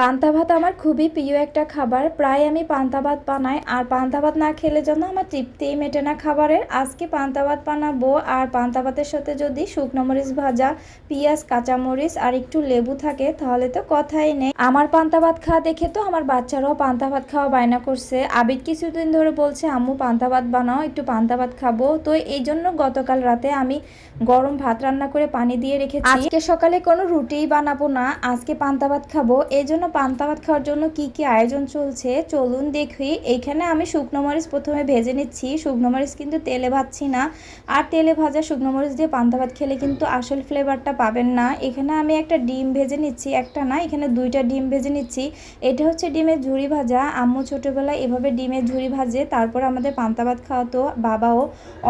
পান্তা ভাত আমার খুবই প্রিয় একটা খাবার। প্রায় আমি পান্তা ভাত বানাই, আর পান্তা ভাত না খেলে জন্য আমার তৃপ্তিই মেটে না খাবারের। আজকে পান্তা ভাত বানাবো, আর পান্তা ভাতের সাথে যদি শুকনো মরিচ ভাজা, পেঁয়াজ, কাঁচামরিচ, আর একটু লেবু থাকে, তাহলে তো কথাই নেই। আমার পান্তা ভাত খাওয়া দেখে তো আমার বাচ্চারাও পান্তা ভাত খাওয়া বায়না করছে। আবির কিছুদিন ধরে বলছে, আম্মু পান্তা ভাত বানাও, একটু পান্তা ভাত খাব। তো এই জন্য গতকাল রাতে আমি গরম ভাত রান্না করে পানি দিয়ে রেখেছি। আজকে সকালে কোনো রুটিই বানাবো না, আজকে পান্তা ভাত খাব। এই জন্য পান্তা ভাত খাওয়ার জন্য কি কি আয়োজন চলছে? চলুন দেখি। এইখানে আমি শুকনো মরিচ প্রথমে ভেজে নিচ্ছি। শুকনো মরিচ কিন্তু তেলে ভাজছি না। আর তেলে ভাজা শুকনো মরিচ দিয়ে পান্তা ভাত খেলে কিন্তু আসল ফ্লেভারটা পাবেন না। এখানে আমি একটা ডিম ভেজে নিচ্ছি, একটা না, এখানে দুইটা ডিম ভেজে নিচ্ছি। এটা হচ্ছে ডিমের ঝুড়ি ভাজা। আম্মু ছোটোবেলায় এভাবে ডিমের ঝুড়ি ভাজে। তারপর আমাদের পান্তা ভাত খাওয়াতো বাবাও।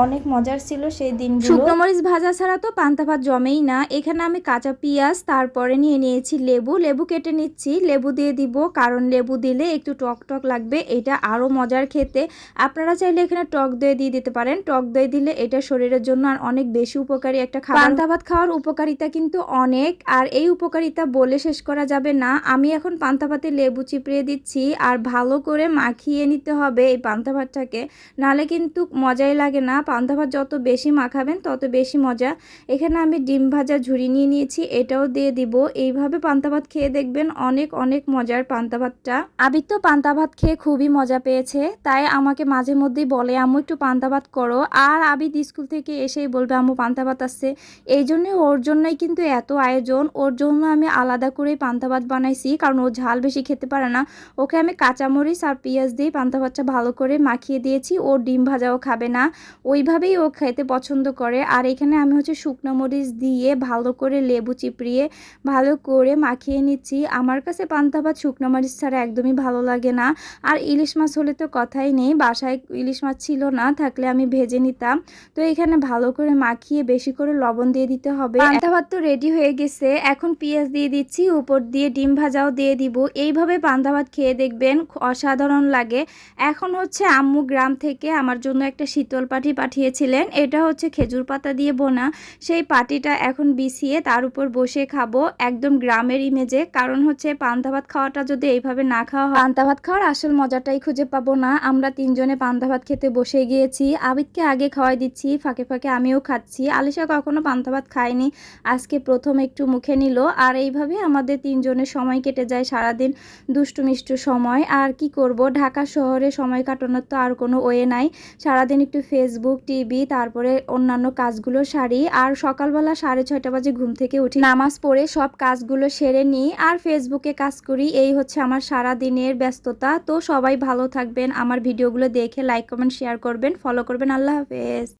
অনেক মজার ছিল সেই দিনগুলো। শুকনো মরিচ ভাজা ছাড়া তো পান্তা ভাত জমেই না। এখানে আমি কাঁচা পেঁয়াজ, তারপরে নিয়ে নিয়েছি লেবু। লেবু কেটে নিচ্ছি। লেবু দিয়ে দিব, কারণ লেবু দিলে একটু টক টক লাগবে, এটা আরও মজার খেতে। আপনারা চাইলে এখানে টক দই দিয়ে দিতে পারেন। টক দই দিলে এটা শরীরের জন্য আর অনেক বেশি উপকারী একটা খাবার। পান্তা ভাত খাওয়ার উপকারিতা কিন্তু অনেক, আর এই উপকারিতা বলে শেষ করা যাবে না। আমি এখন পান্তা ভাতে লেবু চিপড়িয়ে দিচ্ছি, আর ভালো করে মাখিয়ে নিতে হবে এই পান্তা ভাতটাকে। নালে কিন্তু মজাই লাগে না। পান্তা ভাত যত বেশি মাখাবেন, তত বেশি মজা। এখানে আমি ডিম ভাজা ঝুড়ি নিয়ে নিয়েছি, এটাও দিয়ে দিব। এইভাবে পান্তা ভাত খেয়ে দেখবেন অনেক অনেক মজার পান্তা ভাতটা। আবির তো পান্তা ভাত খেয়ে খুবই মজা পেয়েছে, তাই আমাকে মাঝে মধ্যেই বলে, আম্মু, একটু পান্তা ভাত করো। আর আবিদ স্কুল থেকে এসেই বলবে, আম্মু, পান্তা ভাত আসছে। এই জন্যই ওর জন্যই কিন্তু এত আয়োজন, ওর জন্য আমি আলাদা করেই পান্তা ভাত বানাইছি, কারণ ও ঝাল বেশি খেতে পারে না। ওকে আমি কাঁচামরিচ আর পেঁয়াজ দিয়ে পান্তা ভাতটা ভালো করে মাখিয়ে দিয়েছি, ও ডিম ভাজাও খাবে না। ওইভাবেই ও খেতে পছন্দ করে। আর এখানে আমি হচ্ছে শুকনো মরিচ দিয়ে ভালো করে লেবু চিপড়িয়ে ভালো করে মাখিয়ে নিচ্ছি। আমার কাছে পান্তা ভাত শুকনো মরিচ ছাড়া একদমই ভালো লাগে না। আর ইলিশ মাছ হলে তো কথাই নেই, বাসায় ইলিশ মাছ ছিল না, থাকলে আমি ভেজে নিতাম। তো এখানে ভালো করে মাখিয়ে বেশি করে লবণ দিয়ে দিতে হবে। পান্তা ভাত তো রেডি হয়ে গেছে, এখন পেঁয়াজ দিয়ে দিচ্ছি, উপর দিয়ে ডিম ভাজাও দিয়ে দিব। এইভাবে পান্তা ভাত খেয়ে দেখবেন অসাধারণ লাগে। এখন হচ্ছে আম্মু গ্রাম থেকে আমার জন্য একটা শীতল পাটি পাঠিয়েছিলেন, এটা হচ্ছে খেজুর পাতা দিয়ে বোনা। সেই পাটিটা এখন বিছিয়ে তার উপর বসে খাব, একদম গ্রামের ইমেজে কারণ হচ্ছে পান্তা ভাত খাওয়াটা যদি এইভাবে না খাওয়া হয়, পান্তা ভাত খাওয়ার আসল মজাটাই খুঁজে পাবো না। আমরা তিনজনে পান্তা ভাত খেতে বসে গিয়েছি। আবিদকে আগে খাওয়াই দিচ্ছি, ফাঁকে ফাঁকে আমিও খাচ্ছি। আলিশা কখনো পান্তা ভাত খায়নি, আজকে প্রথম একটু মুখে নিল। আর এইভাবে আমাদের তিনজনের সময় কেটে যায় সারাদিন দুষ্টু মিষ্টু সময়। আর কি করব, ঢাকা শহরে সময় কাটানোর তো আর কোনো ওয়ে নাই। সারাদিন একটু ফেসবুক টিভি তারপরে অন্যান্য কাজগুলো সারি। আর সকালবেলা সাড়ে ছয়টা বাজে ঘুম থেকে উঠি। নামাজ পড়ে সব কাজগুলো সেরে নিই। আর ফেসবুকে কাজ করি, এই হচ্ছে আমার সারা দিনের ব্যস্ততা। তো সবাই ভালো থাকবেন, আমার ভিডিওগুলো দেখে লাইক কমেন্ট শেয়ার করবেন। ফলো করবেন। আল্লাহ হাফেজ।